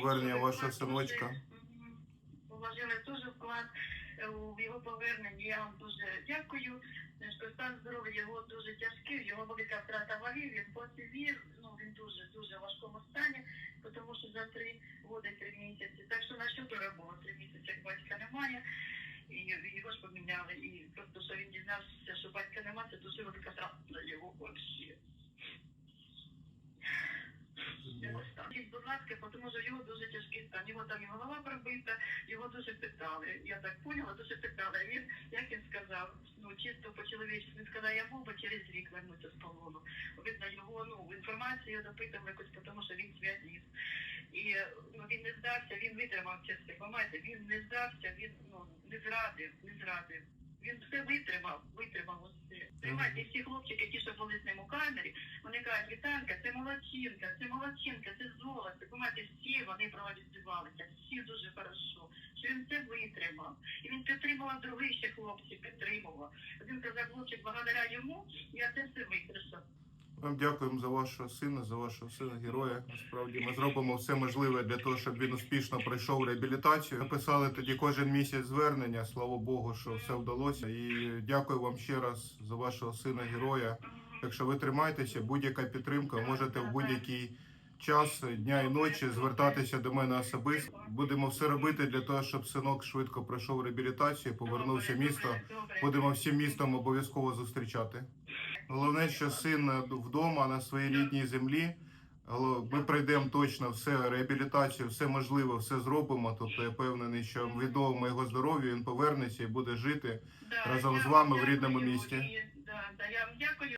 повернення вашого синочка. Мгм. Положили дуже вклад е, у його повернення. Я вам дуже дякую. Е, що Стан здоров'я його дуже тяжкий, його велика втрата ваги, він посивів, ну він дуже дуже важкому стані, тому що за три роки, три місяці. Так що на що було три місяці, як батька немає. І його ж поміняли. І просто що він дізнався, що батька немає, це дуже велика втрата для його вообще. Ласка, тому що його дуже тяжкий стан. Його там і голова пробита, його дуже питали. Я так поняла, дуже питали. Він, як він сказав, ну чисто по-чоловічці, він сказав, я був би через рік вернуся з полону. Видно, його ну інформацію я допитав якось, тому що він зв'язів. І ну він не здався, він витримав це все. Понимаєте, він не здався, він ну не зрадив, не зрадив. Він все витримав, витримав усе. Тримайте всі хлопчики, ті, що були з ним у камері, вони кажуть, Вітанка, це молодчинка, це молодчинка, це золото. Понимаєте, всі вони проаналізувалися, всі дуже хорошо. Що він це витримав. І він підтримував других ще хлопців, підтримував. Він казав, хлопчик, благодаря йому я це все витримав. Вам дякуємо за вашого сина, за вашого сина, героя. Насправді ми зробимо все можливе для того, щоб він успішно пройшов реабілітацію. Ми писали тоді кожен місяць звернення. Слава Богу, що все вдалося. І дякую вам ще раз за вашого сина, героя. Так що ви тримайтеся, будь-яка підтримка, можете в будь-який час дня і ночі звертатися до мене особисто. Будемо все робити для того, щоб синок швидко пройшов реабілітацію, повернувся в місто. Будемо всім містом обов'язково зустрічати. Головне, що син вдома на своїй рідній землі. Ми пройдемо точно все реабілітацію, все можливе, все зробимо. Тобто я впевнений, що відомо його здоров'ю він повернеться і буде жити Да, разом з вам вами в рідному дякую. місті. Да, да, я вам дякую.